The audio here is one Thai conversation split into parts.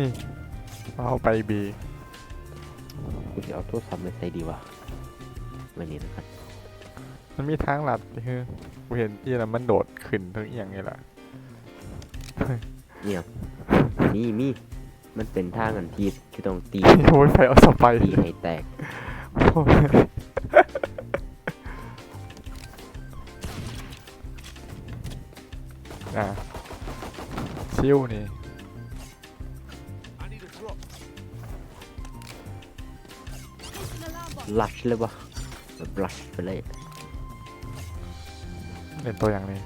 นี่เอาไปบีกูจะเอาโทรศัพท์มาใส่ดีวะวันนี้นะครับมันมีทางลัดคือกูเห็นที่แล้วมันโดดขึ้นทั้งเอียงไงล่ะเนี่ยมีมีมันเป็นทางอันที่ที่ต้องตีโอ้ยไฟเอาสไปตีให้แตกโอ้ยอะชิวนี่ ลัชเลยวะแบบลัชไปเลยเป็นตัวอย่างนี้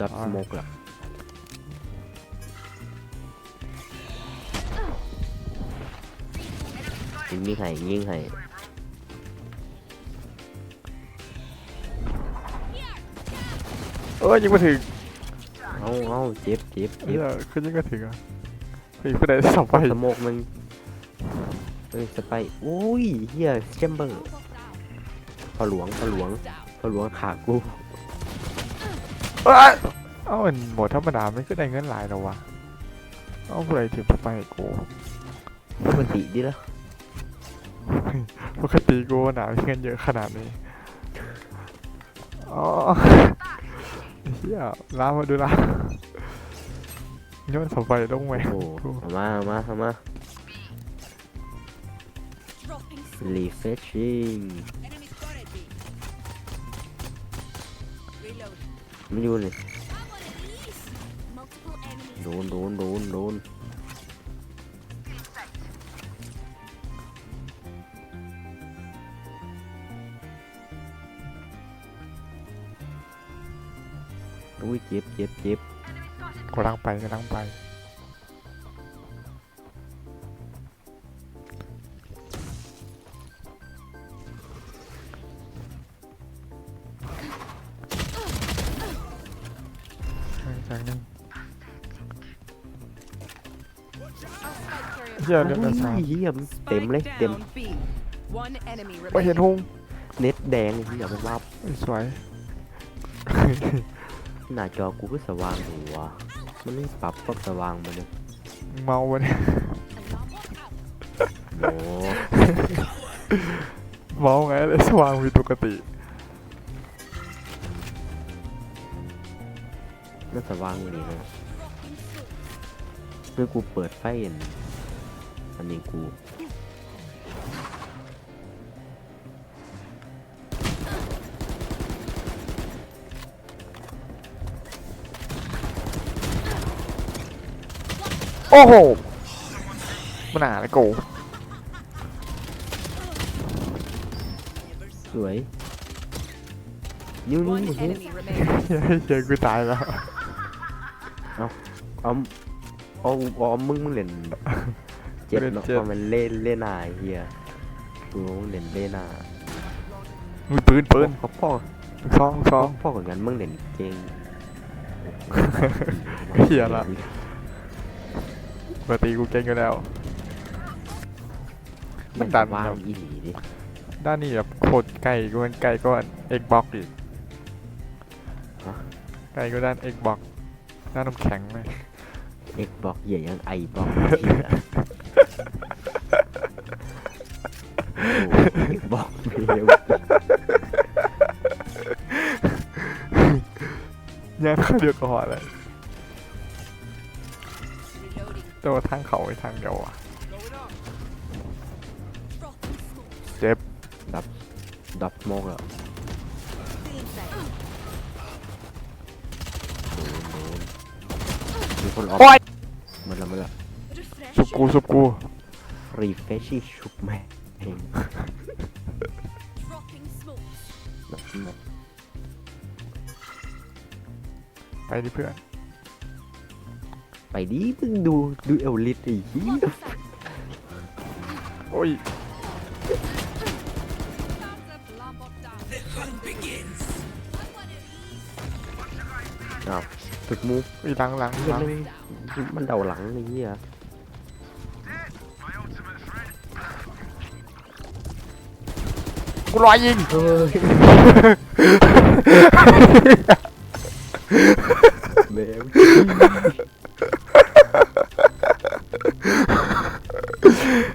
ดับอ่าสโมกล่ะยิงนี่ให้ยิงให้เออยิงมาถึงเอาเอาเจ็บเจ็บเอเจ็บอคือยิงมาถึงอะเฮ้ยผู้ใดสองไป สโมกมัน เอ้ยสไปร์โอ้ยเฮียแชมเบอร์พอหลวงพอหลวงพอหลวงขากูเอ้ยเอ้าอันหมดธรรมดาไม่ก็ได้เงินหลายแล้ววะเอ้าผู้ใดถึงสไปให้กูปกติดิละปกติกูหนามีเงินเยอะขนาดนี้อ๋อเฮียล้ามาดูละย้อนสไปลงไหมโอ้โหเอามาเอามาเอามา refreshing มันอยู่เลยโดนโดนโดนโดนอุ้ยเจ็บเจ็บเจ็บกำลังไปกำลังไป เฮียเดือดสามเฮียมนเต็มเลยเต็ม One enemy ไปเห็น remaining. หงเน็ตแดงเฮียมันว่าบเอ้ยสวยหน้าจอกูก็สว่างอยู่วะมันไม่ปรับความสว่างมันเลยเมาวะเนี่ยโอ้เมาไงเลยสว่างผิดปกติมันสว่างนี่นะเมื่อกูเปิดไฟอัน อันนี้กูโอ้โหมันหนาเลยกูสวยนิ้วนิ้วนิ้ว enemy remaining. เฮ้ยเจอกูตายแล้วเอาเอาเอามึงมึงเล่น เจ็ดเล่นเนาะเจ็ดเพราะมันเล่นเล่นหนาเฮียกูเล่นเล่นหนามีปืนปืนพ่อพ่อลูกซองลูกซพ่อองพ่อกับงั้นมึงเล่นเก่งเหี้ยละปกติกูเก่งอยู่แล้วมันดันว่างครับอีหลีดิด้านนี้แบบโคตรไกลกูมันไกลก็เอ็กบ็อกอีกไกลก็ด้านเอ็กบ็อกด้านน้ำแข็งเลยเอ็กบอกเหี้ยยังไอบอก อ็กบอกเร็วยังเข้าเดียวก็พอเลย Reloading. แต่ว่าทางเขาไปทางเดียวอะดับโมกแล้วโดนโดนมีคนออกโอ๊ยมันละมันละสุบกูสุบกูรีเฟชชิ่งชุบแม่เองดับโมก ไปดิเพื่อน ไปดิมึงดูดูเอลลิสไอ้เหี้ยโอ้ย อ้าวตึกมูอีหลังหลังเหี้หยลังมันมันเดาหลังไอ้เหี้ย กูรอยิงเฮ้ย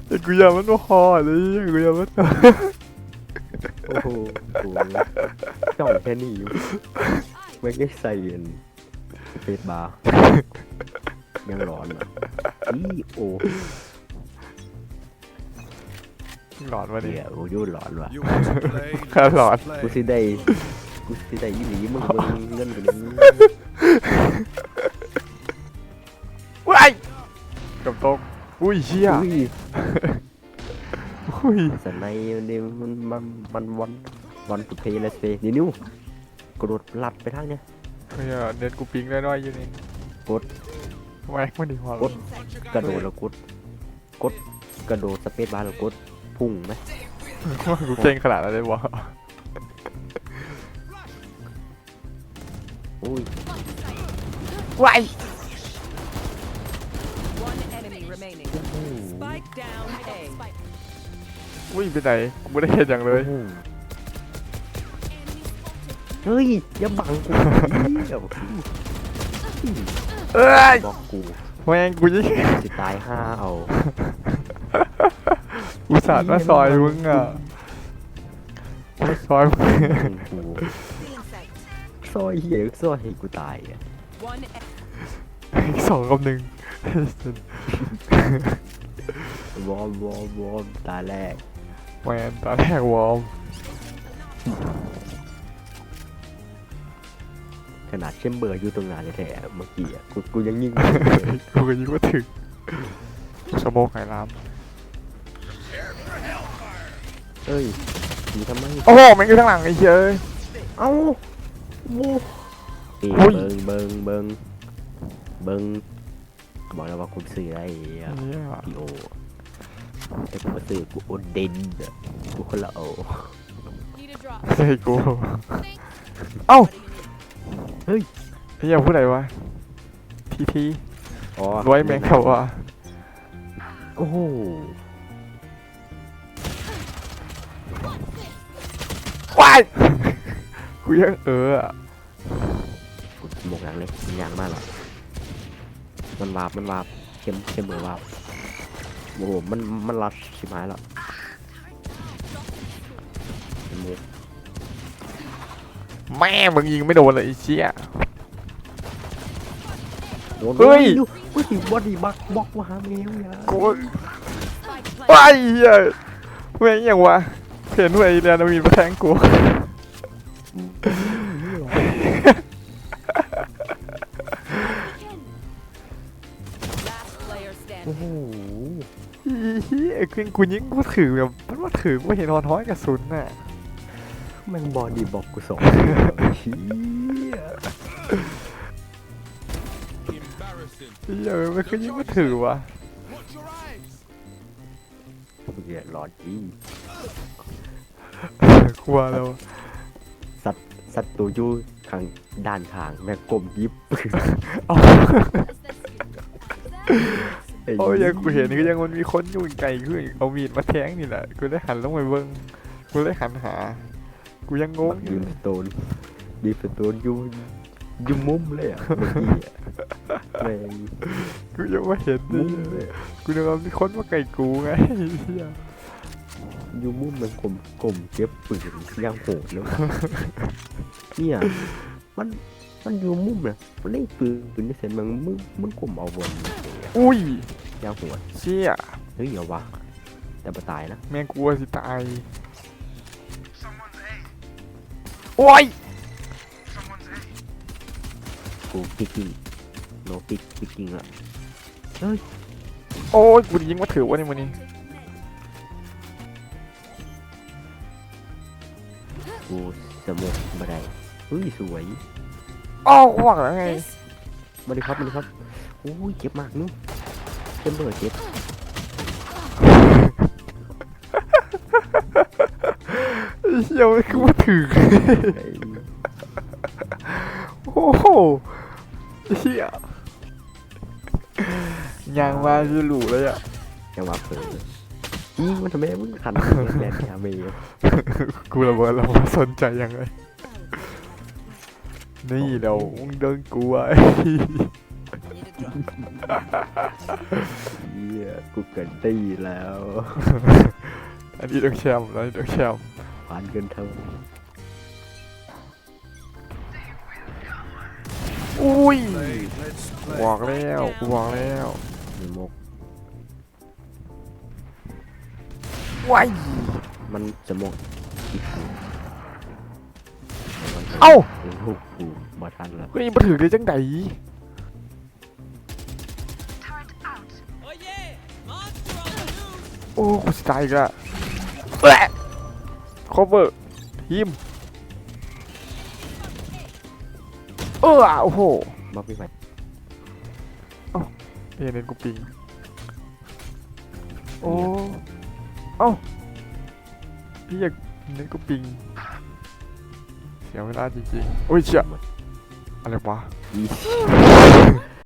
อ้กูอยากมันว่าคอเลยกูอยากมันโอ้โหโอ้โหจ่องแค่นี้อยู่ไม่ได้ใส่เย็นเฟซบาร์ยังร้อนอะอีโอ หลอนมาดิ เดี๋ยวโอ้ยุ่ร้อนว่ะ You want to play? ข้าหลอน Play. กูสิได้กูสิได้อีหลีมึงเบิ่งเงินกูนี้ว้ายกับตกอุ้ยเชี่ยอุ้ยอุ้ยสไนนี่มันมันมันวันวันสุดเพลย์เลสเปนี่นิ้วกระโดดลัดไปทางเนี้ยเฮ้ยเน็ตกูปิงได้น้อยอยู่นี่กดแม็กมันดีหัวกดกระโดดแล้วกดกดกระโดดสเปซบาร์แล้วกด พุ่งไหมว่ากูเก่งขนาดนั้นเลยวะอุ้ยว้าย One enemy remaining. Spike down A. อุ้ยไปไหนกูไม่ได้เห็นอย่างเลยเฮ้ยอย่าบังกูเดี๋ยวเอ้ยบอกกูแม่งกูยิ่งสิตายห้าเอา อุตส่าห์มาซอยมึงอะมาซอยมึงกูซอยเหี้ยซอยให้กูตายอะ One e- อีกสองกับหนึ่งวอร์มวอร์มวอร์มตาแรกแมนตอนแรกวอร์มขนาดเชมเบอร์อยู่ตรงนั้นแท้ๆเมื่อกี้อะกูกูยังยิง กูก็ยิงว่าถึงสโมกไข่ลา เอ้ยมีทำไมโอ้โหแม่งอยู่ข้างหลังไอ้เหี้ยเอ้ยเอ้าโว้นี่อุ้ยเบิงเบิงเบิงเบิงบอกแล้วว่าคุณซื้ออะไรอะเนี่ยพีโอแต่กูมาซื้อกูโอนเดนอะกูคนละโอ Need a drop. ใช่กูเอ้าเฮ้ยไอ้เหี้ยพูดอะไรวะทีทีอ๋อร้อยแมงเขาว่ะโอ้โห ว้ายกูยังเอออะกูหมกหลังเลยมันยางมากหรอมันวาบมันวาบเข้มเข้มเหมือนวาบโอ้โหมันมันรัดชิบหายแล้วมันมุกแม่มึงยิงไม่โดนเลยไอ้เชี่ยโดนเฮ้ยดูเฮ้ยบอดี้บักบล็อกว่าหาแมวอย่ากู Spike planted. ว้ายเหี้ยแม่งยังวะ เห็นว่าไอ้เรียนมีมาแทงกู Last player โอ้ standing. โหเฮียคือกูยิงกูถือแบบมันว่าถือกูเห็นทอนท้อยกระสุนน่ะแม่งบอดี้บล็อกกูสองเฮีย Embarrassing. เฮียมันคือยิงกูถือวะ Watch your eyes. เฮียหลอดจีกลัวแล้วสัตว์สัตว์ตัวอยู่ข้างด้านข้างแม่งกลมยิบปืนเอาไอ้โอ้ยยังกูเห็นก็ยังมันมีคนอยู่ไกลขึ้นเอามีดมาแทงนี่แหละกูได้หันลงไปเบิ้งกูได้หันหา กูยังงงอยืยู่นสโตนดีสโตนอยู่ อยู่มุมเลยอะเมื่อกี้อะแม่งกูยังไม่เห็นเลมุยมเลยอะกูนึกว่ามีคนมาไกลกูไงเฮียอยู่มุมมันกลมกลมเก็บปืนย่างโหดแล้วเนี่ย มันมันอยู่มุมเนี่ยมันได้ปืนปืนที่เสร็จมันมึงมึงกลมเอาบนอย่างเงี้ยอุ้ยย่างโหดเชี่ยเฮ้ยเอาวะแต่ปตายนะแม่งกลัวสิตายโอ้ย กูพิกกิ้งโนพิกพิกกิ้งละโอ้ยกูยิงมาถือวะนี่มันนี่กูสมกบันไดเฮ้ยสวยอ้าวว่าแล้วไงมาดิครับมาดิครับโอ้ยเจ็บมากนู้เจ็บเบอร์เจ็บไอ้เฮียมันคือมาถือไอ้โอ้โห เฮียยางมาคือหลูเลยอะจังหวะเผลอยิงมันทำไมมึงขันแลนด์แฮมเมย์กูระเบิดเรามาสนใจยังไงนี่เดี๋ยวมึงเดินกูไอ้ Need a เหี้ยกูเกินตีแล้ว อันนี้ต้องแชมป์อันนี้ต้องแชมป์ผ่านกันเท่า อุ้ย Play. Let's บ play. อกแล้วกูบอกแล้วมีมกว้ายมันจะมกอีกทีเอ้าโอ้โหกูมาทันแล้วเฮ้ยมาถือได้จังไดโอ้กูสไตล์อีกและแหละคอเวอร์ทีม ออโอ้โหมาพี่ใหม่เอเน้นกูปิงโอ้เอ้าพี่อยากเน้นกูปิง เสียเวลาจริงๆ โอ้ยเชี่ยอะไรวะ อี